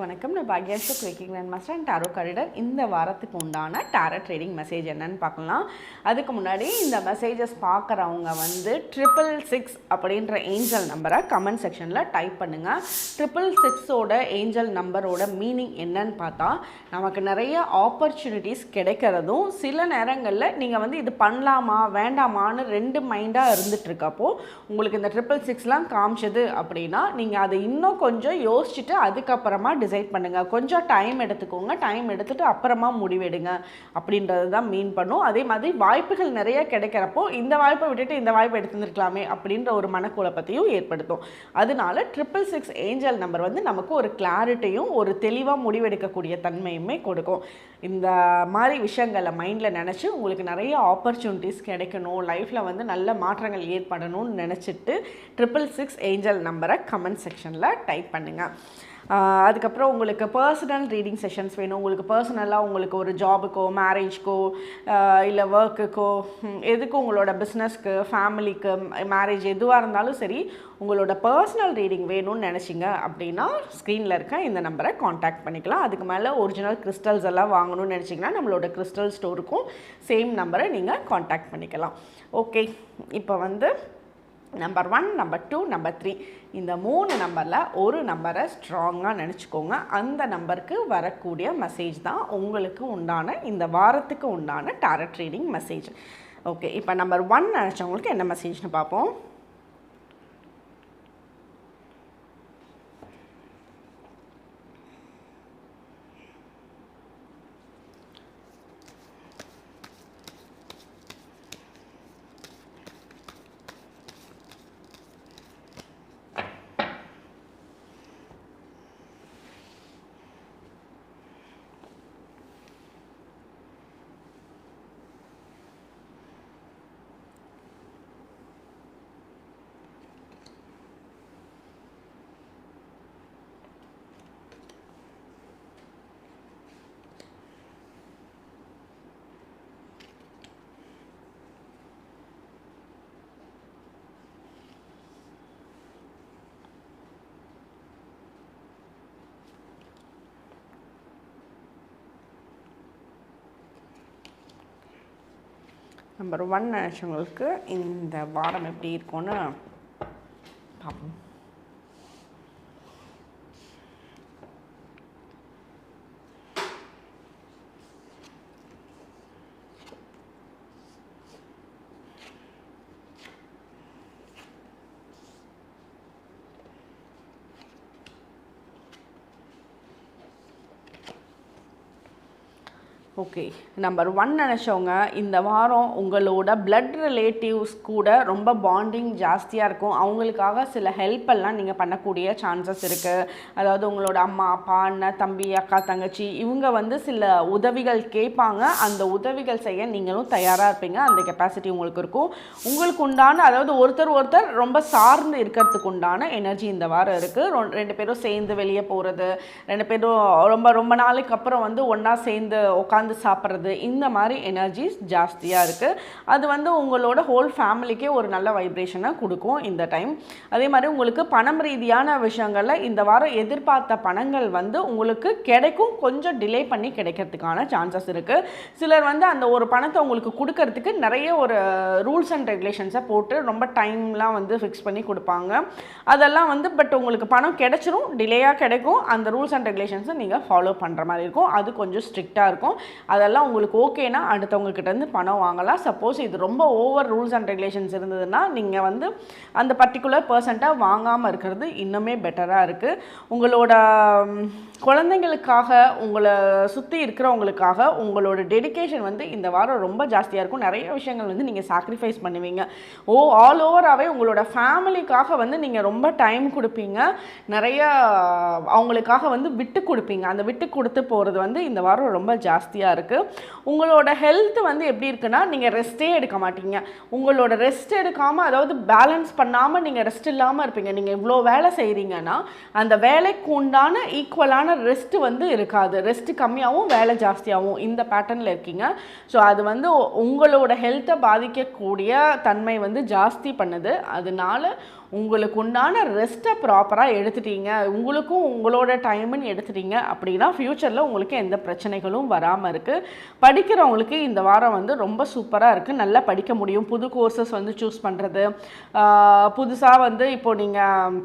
ரசிகங்கள் வணக்கம். நான் பாக்யாஷோ கிரேக்கிங் கிராண்ட் மாஸ்டர் அண்ட் டாரோ கரிடர். இந்த வாரத்துக்கு உண்டான டாரோ ட்ரேடிங் மெசேஜ் என்னன்னு பார்க்கலாம். அதுக்கு முன்னாடி இந்த மெசேஜஸ் பார்க்குறவங்க வந்து ட்ரிபிள் சிக்ஸ் அப்படின்ற ஏஞ்சல் நம்பரை கமெண்ட் செக்ஷனில் டைப் பண்ணுங்கள் ட்ரிபிள் சிக்ஸோட ஏஞ்சல் நம்பரோட மீனிங் என்னன்னு பார்த்தா நமக்கு நிறைய ஆப்பர்ச்சுனிட்டிஸ் கிடைக்கிறதும் சில நேரங்களில் நீங்கள் வந்து இது பண்ணலாமா வேண்டாமான்னு ரெண்டு மைண்டாக இருந்துட்டுருக்கப்போ உங்களுக்கு இந்த ட்ரிபிள் சிக்ஸ்லாம் காமிச்சது அப்படின்னா நீங்கள் அதை இன்னும் கொஞ்சம் யோசிச்சுட்டு அதுக்கப்புறமா டிசைட் பண்ணுங்கள் கொஞ்சம் டைம் எடுத்துக்கோங்க. டைம் எடுத்துகிட்டு அப்புறமா முடிவெடுங்க. அப்படின்றது தான் மீன் பண்ணும். அதே மாதிரி வாய்ப்புகள் நிறைய கிடைக்கிறப்போ இந்த வாய்ப்பை விட்டுட்டு இந்த வாய்ப்பை எடுத்துருக்கலாமே அப்படின்ற ஒரு மனக்குழப்பத்தையும் ஏற்படுத்தும். அதனால ட்ரிபிள் சிக்ஸ் ஏஞ்சல் நம்பர் வந்து நமக்கு ஒரு கிளாரிட்டியும் ஒரு தெளிவாக முடிவெடுக்கக்கூடிய தன்மையுமே கொடுக்கும். இந்த மாதிரி விஷயங்களை மைண்டில் நினச்சி உங்களுக்கு நிறைய ஆப்பர்ச்சுனிட்டிஸ் கிடைக்கணும். லைஃப்பில் வந்து நல்ல மாற்றங்கள் ஏற்படணும்னு நினச்சிட்டு ட்ரிபிள் சிக்ஸ் ஏஞ்சல் நம்பரை கமெண்ட் செக்ஷனில் டைப் பண்ணுங்கள் அதுக்கப்புறம் உங்களுக்கு பர்சனல் ரீடிங் செஷன்ஸ் வேணும். உங்களுக்கு பர்சனலாக உங்களுக்கு ஒரு ஜாபுக்கோ மேரேஜ்க்கோ இல்லை ஒர்க்குக்கோ எதுக்கு உங்களோட பிஸ்னஸ்க்கு ஃபேமிலிக்கு மேரேஜ் எதுவாக இருந்தாலும் சரி உங்களோட பர்சனல் ரீடிங் வேணும்னு நினச்சிங்க அப்படின்னா ஸ்க்ரீனில் இருக்க இந்த நம்பரை காண்டாக்ட் பண்ணிக்கலாம். அதுக்கு மேலே ஒரிஜினல் கிறிஸ்டல்ஸ் எல்லாம் வாங்கணும்னு நினச்சிங்கன்னா நம்மளோட கிறிஸ்டல் ஸ்டோருக்கும் சேம் நம்பரை நீங்கள் காண்டாக்ட் பண்ணிக்கலாம். ஓகே இப்போ வந்து number one number two number three இந்த மூணு நம்பரில் ஒரு நம்பரை ஸ்ட்ராங்காக நினச்சிக்கோங்க. அந்த நம்பருக்கு வரக்கூடிய மெசேஜ் தான் உங்களுக்கு உண்டான இந்த வாரத்துக்கு உண்டான டாரட் ட்ரீடிங் மெசேஜ் ஓகே இப்போ நம்பர் ஒன் நினச்சவங்களுக்கு என்ன மெசேஜ்னு பார்ப்போம். நம்பர் ஒன் நினச்சவங்களுக்கு இந்த வாரம் எப்படி இருக்கும்னு பார்ப்போம் ஓகே நம்பர் ஒன் நினச்சவங்க இந்த வாரம் உங்களோட பிளட் ரிலேட்டிவ்ஸ் கூட ரொம்ப பாண்டிங் ஜாஸ்தியாக இருக்கும். அவங்களுக்காக சில ஹெல்ப் எல்லாம் நீங்கள் பண்ணக்கூடிய சான்சஸ் இருக்குது அதாவது உங்களோட அம்மா அப்பா அண்ணன் தம்பி அக்கா தங்கச்சி இவங்க வந்து சில உதவிகள் கேட்பாங்க. அந்த உதவிகள் செய்ய நீங்களும் தயாராக இருப்பீங்க. அந்த கெப்பாசிட்டி உங்களுக்கு இருக்கும். உங்களுக்கு உண்டான அதாவது ஒருத்தர் ஒருத்தர் ரொம்ப சார்ந்து இருக்கிறதுக்கு உண்டான எனர்ஜி இந்த வாரம் இருக்குது ரெண்டு பேரும் சேர்ந்து வெளியே போகிறது ரெண்டு பேரும் ரொம்ப ரொம்ப நாளைக்கு அப்புறம் வந்து ஒன்றா சேர்ந்து உட்காந்து சாப்பிட்றது இந்த மாதிரி எனர்ஜிஸ் ஜாஸ்தியாக இருக்குது அது வந்து உங்களோட ஹோல் ஃபேமிலிக்கே ஒரு நல்ல வைப்ரேஷனை கொடுக்கும் இந்த டைம் அதே மாதிரி உங்களுக்கு பணம் ரீதியான விஷயங்களில் இந்த வாரம் எதிர்பார்த்த பணங்கள் வந்து உங்களுக்கு கிடைக்கும். கொஞ்சம் டிலே பண்ணி கிடைக்கிறதுக்கான சான்சஸ் இருக்குது சிலர் வந்து அந்த ஒரு பணத்தை உங்களுக்கு கொடுக்கறதுக்கு நிறைய ஒரு ரூல்ஸ் அண்ட் ரெகுலேஷன்ஸை போட்டு ரொம்ப டைம்லாம் வந்து ஃபிக்ஸ் பண்ணி கொடுப்பாங்க. அதெல்லாம் வந்து பட் உங்களுக்கு பணம் கிடைச்சிரும் டிலேயாக கிடைக்கும். அந்த ரூல்ஸ் அண்ட் ரெகுலேஷன்ஸை நீங்கள் ஃபாலோ பண்ணுற மாதிரி இருக்கும். அது கொஞ்சம் ஸ்ட்ரிக்டாக இருக்கும். அதெல்லாம் உங்களுக்கு ஓகேனா அடுத்தவங்க பணம் வாங்கலாம். சப்போஸ் இது ரொம்ப ஓவர் ரூல்ஸ் அண்ட் ரெகுலேஷன்ஸ் இருந்ததுன்னா நீங்கள் வந்து அந்த பர்டிகுலர் பர்சன்ட்டாக வாங்காமல் இருக்கிறது இன்னுமே பெட்டராக இருக்குது உங்களோட குழந்தைங்களுக்காக உங்களை சுற்றி இருக்கிறவங்களுக்காக உங்களோட டெடிகேஷன் வந்து இந்த வாரம் ரொம்ப ஜாஸ்தியாக இருக்கும். நிறைய விஷயங்கள் வந்து நீங்கள் சாக்ரிஃபைஸ் பண்ணுவீங்க. ஓ ஆல் ஓவராகவே உங்களோட ஃபேமிலிக்காக வந்து நீங்கள் ரொம்ப டைம் கொடுப்பீங்க. நிறைய அவங்களுக்காக வந்து விட்டு கொடுப்பீங்க. அந்த விட்டு கொடுத்து போகிறது வந்து இந்த வாரம் ரொம்ப ஜாஸ்தியாக இருக்குது உங்களோட ஹெல்த் வந்து எப்படி இருக்குன்னா நீங்கள் ரெஸ்ட்டே எடுக்க மாட்டீங்க. உங்களோட ரெஸ்ட் எடுக்காமல் அதாவது பேலன்ஸ் பண்ணாமல் நீங்கள் ரெஸ்ட் இல்லாமல் இருப்பீங்க. நீங்கள் இவ்வளோ வேலை செய்கிறீங்கன்னா அந்த வேலைக்கு உண்டான ஈக்குவலான ரெஸ்ட்டு வந்து இருக்காது. ரெஸ்ட்டு கம்மியாகவும் வேலை ஜாஸ்தியாகவும் இந்த பேட்டர்னில் இருக்கீங்க. ஸோ அது வந்து உங்களோட ஹெல்த்தை பாதிக்கக்கூடிய தன்மை வந்து ஜாஸ்தி பண்ணுது. அதனால உங்களுக்கு உண்டான ரெஸ்ட்டை ப்ராப்பராக எடுத்துட்டீங்க. உங்களுக்கும் உங்களோட டைமுன்னு எடுத்துட்டீங்க அப்படின்னா ஃப்யூச்சரில் உங்களுக்கு எந்த பிரச்சனைகளும் வராமல் இருக்குது படிக்கிறவங்களுக்கு இந்த வாரம் வந்து ரொம்ப சூப்பராக இருக்குது நல்லா படிக்க முடியும். புது கோர்சஸ் வந்து சூஸ் பண்ணுறது புதுசாக வந்து இப்போ நீங்கள்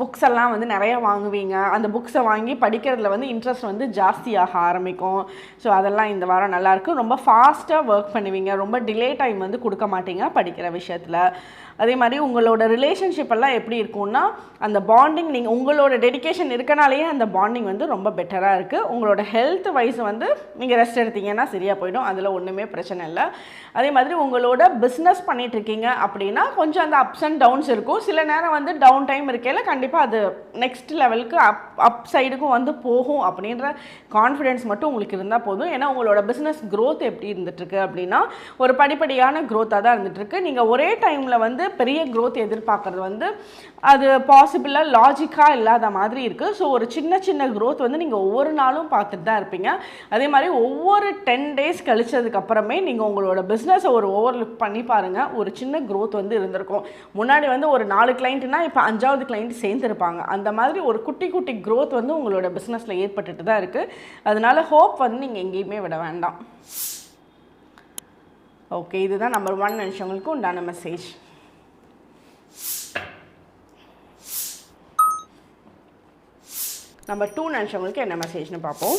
புக்ஸ் எல்லாம் வந்து நிறைய வாங்குவீங்க. அந்த புக்ஸை வாங்கி படிக்கிறதுல வந்து இன்ட்ரெஸ்ட் வந்து ஜாஸ்தியாக ஆரம்பிக்கும். ஸோ அதெல்லாம் இந்த வாரம் நல்லாயிருக்கும் ரொம்ப ஃபாஸ்ட்டாக ஒர்க் பண்ணுவீங்க. ரொம்ப டிலே டைம் வந்து கொடுக்க மாட்டீங்க படிக்கிற விஷயத்தில். அதே மாதிரி உங்களோட ரிலேஷன்ஷிப் எல்லாம் எப்படி இருக்கும்னா அந்த பாண்டிங் நீங்கள் உங்களோட டெடிகேஷன் இருக்கனாலேயே அந்த பாண்டிங் வந்து ரொம்ப பெட்டராக இருக்குது உங்களோட ஹெல்த் வைஸ் வந்து நீங்கள் ரெஸ்ட் எடுத்தீங்கன்னா சரியாக போயிடும். அதில் ஒன்றுமே பிரச்சனை இல்லை. அதே மாதிரி உங்களோட பிஸ்னஸ் பண்ணிகிட்ருக்கீங்க அப்படின்னா கொஞ்சம் அந்த அப்ஸ் அண்ட் டவுன்ஸ் இருக்கும். சில நேரம் வந்து டவுன் டைம் இருக்கையில் கண்டிப்பாக அது நெக்ஸ்ட் லெவலுக்கு அப் அப் சைடுக்கும் வந்து போகும் அப்படின்ற கான்ஃபிடென்ஸ் மட்டும் உங்களுக்கு இருந்தால் போதும். ஏன்னா உங்களோட பிஸ்னஸ் க்ரோத் எப்படி இருந்துகிட்ருக்கு அப்படின்னா ஒரு படிப்படியான க்ரோத்தாக தான் இருந்துகிட்ருக்கு நீங்கள் ஒரே டைமில் வந்து பெரிய க்ரோத் எதிர்பார்க்குறது வந்து அது பாசிபிளாக லாஜிக்காக இல்லாத மாதிரி இருக்குது ஸோ ஒரு சின்ன சின்ன க்ரோத் வந்து நீங்கள் ஒவ்வொரு நாளும் பார்த்துட்டு தான் இருப்பீங்க. அதே மாதிரி ஒவ்வொரு டென் டேஸ் கழிச்சதுக்கப்புறமே நீங்கள் உங்களோட பிஸ்னஸை ஒரு ஓவர்லுக் பண்ணி பாருங்கள் ஒரு சின்ன க்ரோத் வந்து இருந்திருக்கும். முன்னாடி வந்து ஒரு நாலு கிளைண்ட்னா இப்போ அஞ்சாவது கிளைண்ட் சேர்ந்துருப்பாங்க. அந்த மாதிரி ஒரு குட்டி குட்டி க்ரோத் வந்து உங்களோட பிஸ்னஸில் ஏற்பட்டுட்டு தான் இருக்குது அதனால ஹோப் வந்து நீங்கள் எங்கேயுமே விட வேண்டாம். ஓகே இதுதான் நம்பர் ஒன் நினச்சவங்களுக்கு உண்டான மெசேஜ் நம்பர் டூ நினச்சவங்களுக்கு என்ன மெசேஜ்னு பார்ப்போம்.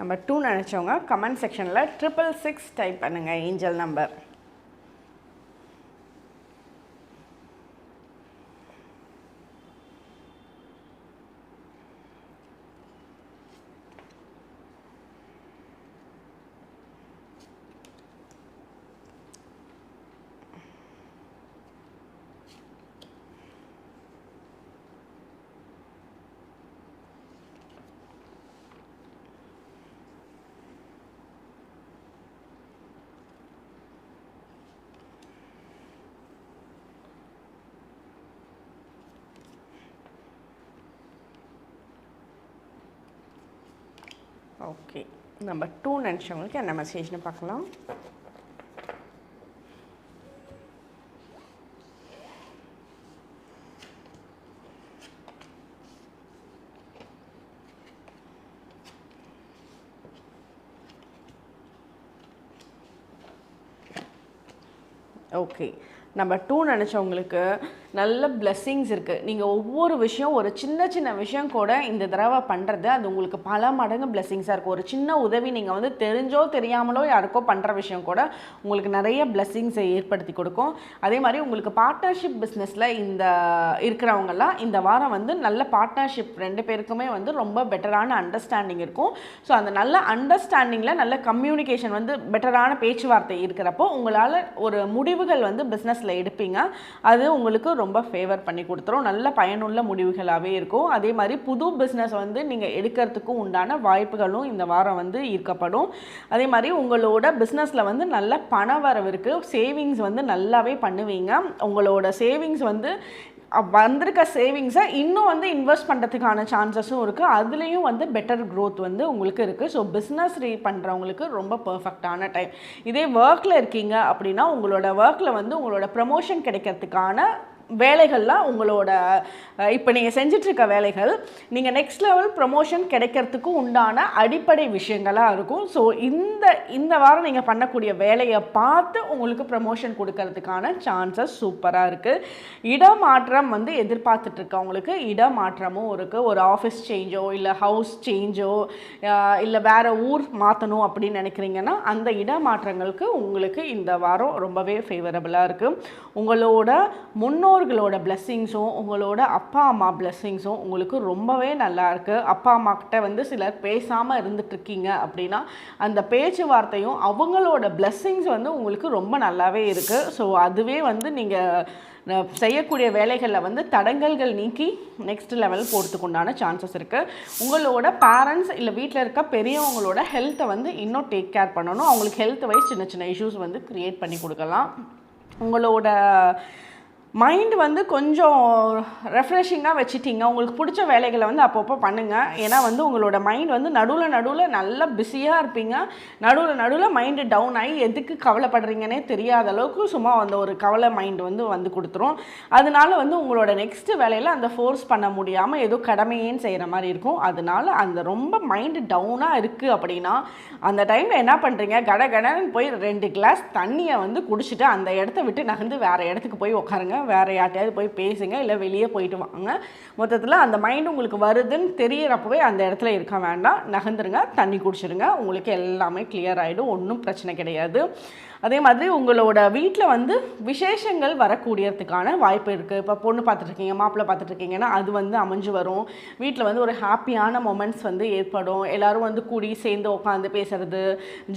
நம்பர் டூ நினச்சவங்க கமெண்ட் செக்ஷனில் ட்ரிபிள் சிக்ஸ் டைப் பண்ணுங்கள் angel number okay. Number two நினச்சவங்களுக்கு என்ன மெசேஜ்னு பார்க்கலாம். ஓகே. நம்பர் டூ நினச்சவங்களுக்கு நல்ல blessings இருக்குது நீங்கள் ஒவ்வொரு விஷயம் ஒரு சின்ன சின்ன விஷயம் கூட இந்த தடவை பண்ணுறது அது உங்களுக்கு பல மடங்கு பிளெஸ்ஸிங்ஸாக இருக்கும். ஒரு சின்ன உதவி நீங்கள் வந்து தெரிஞ்சோ தெரியாமலோ யாருக்கோ பண்ணுற விஷயம் கூட உங்களுக்கு நிறைய பிளெஸ்ஸிங்ஸை ஏற்படுத்தி கொடுக்கும். அதே மாதிரி உங்களுக்கு பார்ட்னர்ஷிப் பிஸ்னஸில் இந்த இருக்கிறவங்கெல்லாம் இந்த வாரம் வந்து நல்ல பார்ட்னர்ஷிப் ரெண்டு பேருக்குமே வந்து ரொம்ப பெட்டரான அண்டர்ஸ்டாண்டிங் இருக்கும். ஸோ அந்த நல்ல அண்டர்ஸ்டாண்டிங்கில் நல்ல கம்யூனிகேஷன் வந்து பெட்டரான பேச்சுவார்த்தை இருக்கிறப்போ உங்களால் ஒரு முடிவுகள் வந்து பிஸ்னஸில் எடுப்பீங்க. அது உங்களுக்கு ரொம்ப ஃபேவர் பண்ணி கொடுத்துரும். நல்ல பயனுள்ள முடிவுகளாகவே இருக்கும். அதே மாதிரி புது பிஸ்னஸ் வந்து நீங்கள் எடுக்கிறதுக்கும் உண்டான வாய்ப்புகளும் இந்த வாரம் வந்து ஈர்க்கப்படும். அதே மாதிரி உங்களோட பிஸ்னஸில் வந்து நல்ல பண வரவு இருக்குது சேவிங்ஸ் வந்து நல்லாவே பண்ணுவீங்க. உங்களோட சேவிங்ஸ் வந்து வந்திருக்க சேவிங்ஸை இன்னும் வந்து இன்வெஸ்ட் பண்ணுறதுக்கான சான்சஸும் இருக்குது அதுலேயும் வந்து பெட்டர் க்ரோத் வந்து உங்களுக்கு இருக்குது ஸோ பிஸ்னஸ் ரீ பண்ணுறவங்களுக்கு ரொம்ப பர்ஃபெக்டான டைம் இதே ஒர்க்கில் இருக்கீங்க அப்படின்னா உங்களோட ஒர்க்கில் வந்து உங்களோட ப்ரமோஷன் கிடைக்கிறதுக்கான வேலைகள்லாம் உங்களோட இப்போ நீங்கள் செஞ்சிட்ருக்க வேலைகள் நீங்கள் நெக்ஸ்ட் லெவல் ப்ரமோஷன் கிடைக்கிறதுக்கு உண்டான அடிப்படை விஷயங்களாக இருக்கும். ஸோ இந்த இந்த வாரம் நீங்கள் பண்ணக்கூடிய வேலையை பார்த்து உங்களுக்கு ப்ரமோஷன் கொடுக்கறதுக்கான சான்சஸ் சூப்பராக இருக்குது இடமாற்றம் வந்து எதிர்பார்த்துட்ருக்கவங்களுக்கு இடமாற்றமும் இருக்குது ஒரு ஆஃபீஸ் சேஞ்சோ இல்லை ஹவுஸ் சேஞ்சோ இல்லை வேறு ஊர் மாற்றணும் அப்படின்னு நினைக்கிறீங்கன்னா அந்த இடமாற்றங்களுக்கு உங்களுக்கு இந்த வாரம் ரொம்பவே ஃபேவரபுளாக இருக்குது உங்களோட முன்னோர் முன்னோர்களோட பிளெஸ்ஸிங்ஸும் உங்களோட அப்பா அம்மா பிளெஸ்ஸிங்ஸும் உங்களுக்கு ரொம்பவே நல்லா இருக்கு. அப்பா அம்மா கிட்ட வந்து சிலர் பேசாமல் இருந்துட்டு இருக்கீங்க அப்படின்னா அந்த பேச்சுவார்த்தையும் அவங்களோட பிளெஸ்ஸிங்ஸ் வந்து உங்களுக்கு ரொம்ப நல்லாவே இருக்குது ஸோ அதுவே வந்து நீங்கள் செய்யக்கூடிய வேலைகளில் வந்து தடங்கல்கள் நீக்கி நெக்ஸ்ட் லெவல் போகிறதுக்கு உண்டான சான்சஸ் இருக்குது உங்களோட பேரண்ட்ஸ் இல்லை வீட்டில் இருக்க பெரியவங்களோட ஹெல்த்தை வந்து இன்னும் டேக் கேர் பண்ணணும். அவங்களுக்கு ஹெல்த் வைஸ் சின்ன சின்ன இஷ்யூஸ் வந்து க்ரியேட் பண்ணி கொடுக்கலாம். உங்களோட மைண்ட் வந்து கொஞ்சம் ரெஃப்ரெஷிங்காக வச்சுட்டீங்க. உங்களுக்கு பிடிச்ச வேலைகளை வந்து அப்பப்போ பண்ணுங்கள் ஏன்னா வந்து உங்களோட மைண்ட் வந்து நடுவில் நடுவில் நல்லா பிஸியாக இருப்பீங்க. நடுவில் நடுவில் மைண்டு டவுன் ஆகி எதுக்கு கவலைப்படுறீங்கன்னே தெரியாத அளவுக்கு சும்மா அந்த ஒரு கவலை மைண்ட் வந்து வந்து கொடுத்துரும். அதனால வந்து உங்களோட நெக்ஸ்ட்டு வேலையில் அந்த ஃபோர்ஸ் பண்ண முடியாமல் ஏதோ கடமையேன்னு செய்கிற மாதிரி இருக்கும். அதனால அந்த ரொம்ப மைண்டு டவுனாக இருக்குது அப்படின்னா அந்த டைமில் என்ன பண்ணுறீங்க கட கடன்னு போய் ரெண்டு கிளாஸ் தண்ணியை வந்து குடிச்சிட்டு அந்த இடத்த விட்டு நகர்ந்து வேறு இடத்துக்கு போய் உட்காருங்க. வேறு யார்ட்டையாவது போய் பேசுங்க இல்லை வெளியே போயிட்டு வாங்க. மொத்தத்தில் அந்த மைண்ட் உங்களுக்கு வருதுன்னு தெரியறப்பவே அந்த இடத்துல இருக்க வேண்டாம். நகர்ந்துருங்க தண்ணி குடிச்சிருங்க. உங்களுக்கு எல்லாமே கிளியர் ஆகிடும் ஒன்றும் பிரச்சனை கிடையாது. அதே மாதிரி உங்களோட வீட்டில் வந்து விசேஷங்கள் வரக்கூடியதுக்கான வாய்ப்பு இருக்குது இப்போ பொண்ணு பார்த்துட்ருக்கீங்க மாப்பிள்ளை பார்த்துட்ருக்கீங்கன்னா அது வந்து அமைஞ்சு வரும். வீட்டில் வந்து ஒரு ஹாப்பியான மொமெண்ட்ஸ் வந்து ஏற்படும். எல்லோரும் வந்து கூடி சேர்ந்து உட்காந்து பேசுகிறது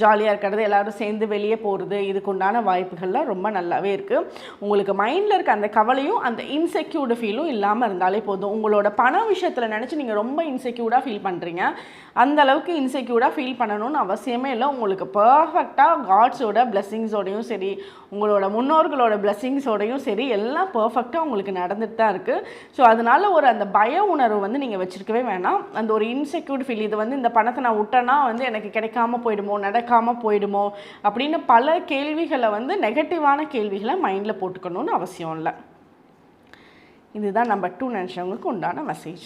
ஜாலியாக இருக்கிறது எல்லோரும் சேர்ந்து வெளியே போகிறது இதுக்கு உண்டான வாய்ப்புகள்லாம் ரொம்ப நல்லாவே இருக்குது உங்களுக்கு மைண்டில் இருக்க அந்த கவலையும் அந்த இன்செக்யூர்டு ஃபீலும் இல்லாமல் இருந்தாலே போதும். உங்களோட பண விஷயத்தில் நினச்சி நீங்கள் ரொம்ப இன்செக்யூர்டாக ஃபீல் பண்ணுறீங்க அந்த அளவுக்கு இன்செக்யூர்டாக ஃபீல் பண்ணணும்னு அவசியமே இல்லை. உங்களுக்கு பர்ஃபெக்டாக காட்ஸோட பிளெஸ்ஸிங்ஸோடையும் சரி உங்களோட முன்னோர்களோட பிளெஸ்ஸிங்ஸோடையும் சரி எல்லாம் பர்ஃபெக்டாக உங்களுக்கு நடந்துட்டு தான் இருக்குது ஸோ அதனால ஒரு அந்த பய உணர்வு வந்து நீங்கள் வச்சுருக்கவே வேணாம். அந்த ஒரு இன்செக்யூர்ட் ஃபீல் இது வந்து இந்த பணத்தை நான் விட்டேன்னா வந்து எனக்கு கிடைக்காம போயிடுமோ நடக்காமல் போயிடுமோ அப்படின்னு பல கேள்விகளை வந்து நெகட்டிவான கேள்விகளை மைண்டில் போட்டுக்கணும்னு அவசியம் இல்லை. இதுதான் நம்பர் டூ நினச்சவங்களுக்கு உண்டான மெசேஜ்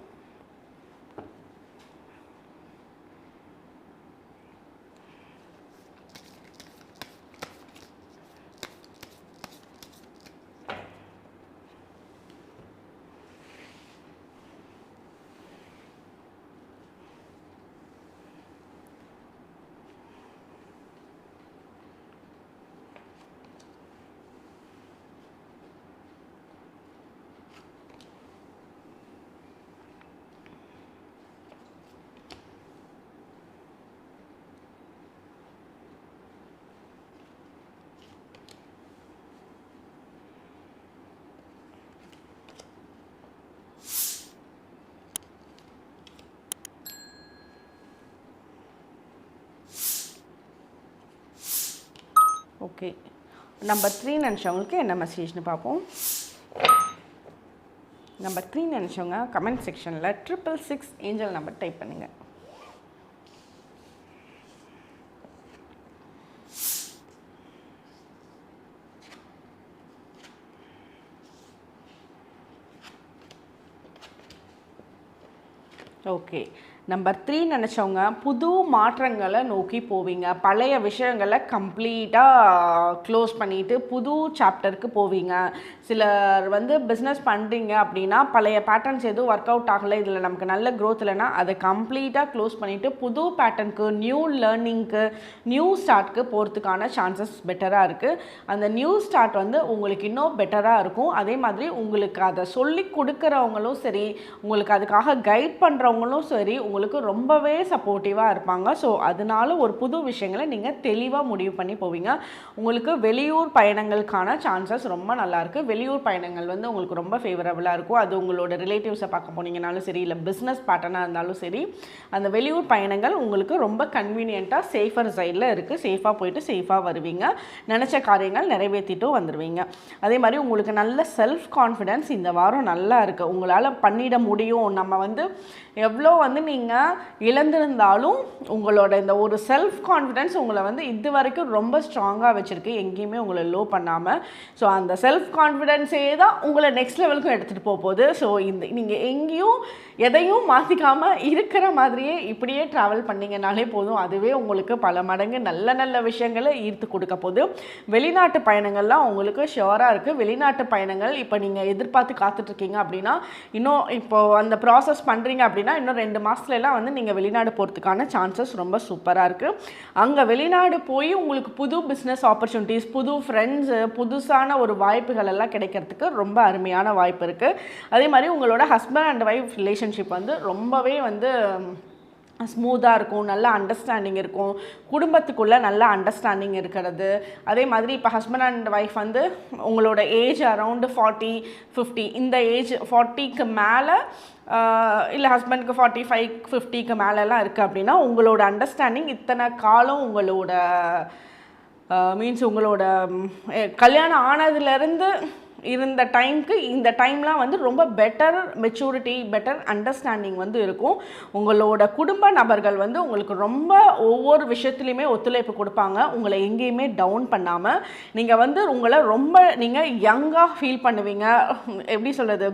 ஓகே நம்பர் த்ரீ நினச்சவங்களுக்கு என்ன மெசேஜ்னு பார்ப்போம். நம்பர் த்ரீ நினச்சவங்க கமெண்ட் செக்ஷனில் triple six angel number type பண்ணுங்கள் ஓகே நம்பர் த்ரீ நினச்சவங்க புது மாற்றங்களை நோக்கி போவீங்க. பழைய விஷயங்களை கம்ப்ளீட்டாக க்ளோஸ் பண்ணிவிட்டு புது சாப்டருக்கு போவீங்க. சிலர் வந்து பிஸ்னஸ் பண்ணுறீங்க அப்படின்னா பழைய பேட்டர்ன்ஸ் எதுவும் ஒர்க் அவுட் ஆகலை. இதில் நமக்கு நல்ல க்ரோத் இல்லைன்னா அதை கம்ப்ளீட்டாக க்ளோஸ் பண்ணிவிட்டு புது பேட்டர்னுக்கு நியூ லேர்னிங்க்கு நியூ ஸ்டார்ட்க்கு போகிறதுக்கான சான்சஸ் பெட்டராக இருக்குது அந்த நியூ ஸ்டார்ட் வந்து உங்களுக்கு இன்னும் பெட்டராக இருக்கும். அதே மாதிரி உங்களுக்கு அதை சொல்லி கொடுக்குறவங்களும் சரி உங்களுக்கு அதுக்காக கைட் பண்ணுறவங்களும் சரி உங்களுக்கு ரொம்பவே சப்போர்ட்டிவாக இருப்பாங்க. ஸோ அதனால ஒரு புது விஷயங்களை நீங்கள் தெளிவாக முடிவு பண்ணி போவீங்க. உங்களுக்கு வெளியூர் பயணங்களுக்கான சான்சஸ் ரொம்ப நல்லாயிருக்கு வெளியூர் பயணங்கள் வந்து உங்களுக்கு ரொம்ப ஃபேவரபுளாக இருக்கும். அது உங்களோட ரிலேட்டிவ்ஸை பார்க்க போனீங்கனாலும் சரி இல்லை பிஸ்னஸ் பார்ட்டனாக இருந்தாலும் சரி அந்த வெளியூர் பயணங்கள் உங்களுக்கு ரொம்ப கன்வீனியண்ட்டாக சேஃபர் சைடில் இருக்குது சேஃபாக போயிட்டு சேஃபாக வருவீங்க. நினச்ச காரியங்கள் நிறைவேற்றிட்டும் வந்துடுவீங்க அதே மாதிரி உங்களுக்கு நல்ல செல்ஃப் கான்ஃபிடென்ஸ் இந்த வாரம் நல்லா இருக்குது உங்களால் பண்ணிட முடியும். நம்ம வந்து எவ்வளோ வந்து நீங்கள் இழந்திருந்தாலும் உங்களோட இந்த ஒரு செல்ஃப் கான்ஃபிடென்ஸ் உங்களை வந்து இது வரைக்கும் ரொம்ப ஸ்ட்ராங்காக வச்சுருக்கு. எங்கேயுமே உங்களை லோ பண்ணாமல் ஸோ அந்த செல்ஃப் கான்ஃபிடென்ஸே தான் உங்களை நெக்ஸ்ட் லெவலுக்கும் எடுத்துகிட்டு போக போகுது. ஸோ இந்த நீங்கள் எங்கேயும் எதையும் மாற்றிக்காமல் இருக்கிற மாதிரியே இப்படியே ட்ராவல் பண்ணிங்கனாலே போதும். அதுவே உங்களுக்கு பல மடங்கு நல்ல நல்ல விஷயங்களை ஈர்த்து கொடுக்க போது வெளிநாட்டு பயணங்கள்லாம் உங்களுக்கு ஷுவராக இருக்குது வெளிநாட்டு பயணங்கள் இப்போ நீங்கள் எதிர்பார்த்து காத்துட்ருக்கீங்க அப்படின்னா இன்னும் இப்போது அந்த ப்ராசஸ் பண்ணுறீங்க அப்படின்னா இன்னும் ரெண்டு மாதத்துலலாம் வந்து நீங்கள் வெளிநாடு போகிறதுக்கான சான்சஸ் ரொம்ப சூப்பராக இருக்குது அங்கே வெளிநாடு போய் உங்களுக்கு புது பிஸ்னஸ் ஆப்பர்ச்சுனிட்டிஸ் புது ஃப்ரெண்ட்ஸு புதுசான ஒரு வாய்ப்புகள் எல்லாம் கிடைக்கிறதுக்கு ரொம்ப அருமையான வாய்ப்பு இருக்குது அதே மாதிரி உங்களோட ஹஸ்பண்ட் அண்ட் ஒய்ஃப் ரிலேஷன்ஷிப் வந்து ரொம்பவே வந்து ஸ்மூத்தாக இருக்கும் நல்ல அண்டர்ஸ்டாண்டிங் இருக்கும். குடும்பத்துக்குள்ளே நல்ல அண்டர்ஸ்டாண்டிங் இருக்கிறது. அதே மாதிரி இப்போ ஹஸ்பண்ட் அண்ட் ஒய்ஃப் வந்து உங்களோட ஏஜ் அரவுண்டு ஃபார்ட்டி ஃபிஃப்டி இந்த ஏஜ் ஃபார்ட்டிக்கு மேலே இல்லை ஹஸ்பண்ட்க்கு ஃபார்ட்டி ஃபைவ் ஃபிஃப்டிக்கு மேலெலாம் இருக்குது அப்படின்னா உங்களோட அண்டர்ஸ்டாண்டிங் இத்தனை காலம் உங்களோட மீன்ஸ் உங்களோட கல்யாணம் ஆனதுலேருந்து இருந்த டைம்க்கு இந்த டைம்லாம் வந்து ரொம்ப பெட்டர் மெச்சூரிட்டி பெட்டர் அண்டர்ஸ்டாண்டிங் வந்து இருக்கும். உங்களோட குடும்ப நபர்கள் வந்து உங்களுக்கு ரொம்ப ஒவ்வொரு விஷயத்துலையுமே ஒத்துழைப்பு கொடுப்பாங்க. உங்களை எங்கேயுமே டவுன் பண்ணாமல் நீங்கள் வந்து உங்களை ரொம்ப நீங்கள் யங்காக ஃபீல் பண்ணுவீங்க. எப்படி சொல்கிறது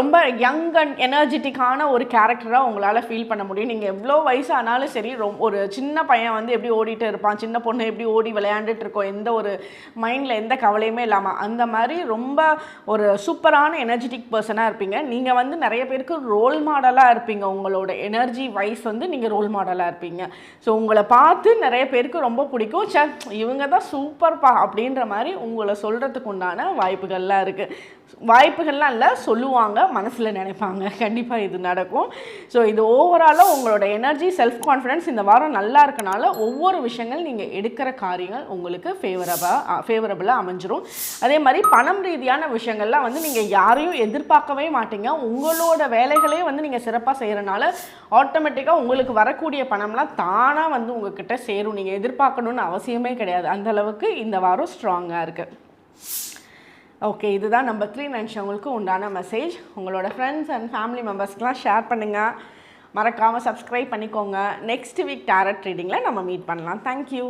ரொம்ப யங் அண்ட் எனர்ஜெட்டிக்கான ஒரு கேரக்டராக உங்களால் ஃபீல் பண்ண முடியும். நீங்கள் எவ்வளோ வயசானாலும் சரி ரொம்ப ஒரு சின்ன பையன் வந்து எப்படி ஓடிட்டு இருப்பான் சின்ன பொண்ணு எப்படி ஓடி விளையாண்டுட்டு இருக்கோம் எந்த ஒரு மைண்டில் எந்த கவலையுமே இல்லாமல் அந்த மாதிரி ரொம்ப ரொம்ப ஒரு சூப்பரான எனர்ஜெட்டிக் பர்சனாக இருப்பீங்க. நீங்கள் வந்து நிறைய பேருக்கு ரோல் மாடலாக இருப்பீங்க. உங்களோட எனர்ஜி வைஸ் வந்து நீங்கள் ரோல் மாடலாக இருப்பீங்க. ஸோ உங்களை பார்த்து நிறைய பேருக்கு ரொம்ப பிடிக்கும். சே இவங்க தான் சூப்பர்ப்பா அப்படின்ற மாதிரி உங்களை சொல்கிறதுக்கு உண்டான வாய்ப்புகள்லாம் இருக்குது வாய்ப்புகள்லாம் இல்லை சொல்லுவாங்க மனசில் நினைப்பாங்க. கண்டிப்பாக இது நடக்கும். ஸோ இது ஓவராலாக உங்களோட எனர்ஜி செல்ஃப் கான்ஃபிடன்ஸ் இந்த வாரம் நல்லா இருக்கனால ஒவ்வொரு விஷயங்கள் நீங்கள் எடுக்கிற காரியங்கள் உங்களுக்கு ஃபேவரபாக ஃபேவரபுளாக அமைஞ்சிரும். அதே மாதிரி பணம் ரீதியான விஷயங்கள்லாம் வந்து நீங்கள் யாரையும் எதிர்பார்க்கவே மாட்டீங்க. உங்களோட வேலைகளே வந்து நீங்கள் சிறப்பாக செய்கிறனால ஆட்டோமேட்டிக்காக உங்களுக்கு வரக்கூடிய பணம்லாம் தானாக வந்து உங்ககிட்ட சேரும். நீங்கள் எதிர்பார்க்கணுன்னு அவசியமே கிடையாது. அந்தளவுக்கு இந்த வாரம் ஸ்ட்ராங்காக இருக்குது ஓகே இதுதான் நம்பர் த்ரீ நினச்சவங்களுக்கு உண்டான மெசேஜ் உங்களோட ஃப்ரெண்ட்ஸ் அண்ட் ஃபேமிலி மெம்பர்ஸ்க்கெலாம் ஷேர் பண்ணுங்கள் மறக்காமல் சப்ஸ்கிரைப் பண்ணிக்கோங்க. நெக்ஸ்ட் வீக் டேரட் ட்ரீடிங்கில் நம்ம மீட் பண்ணலாம். தேங்க்யூ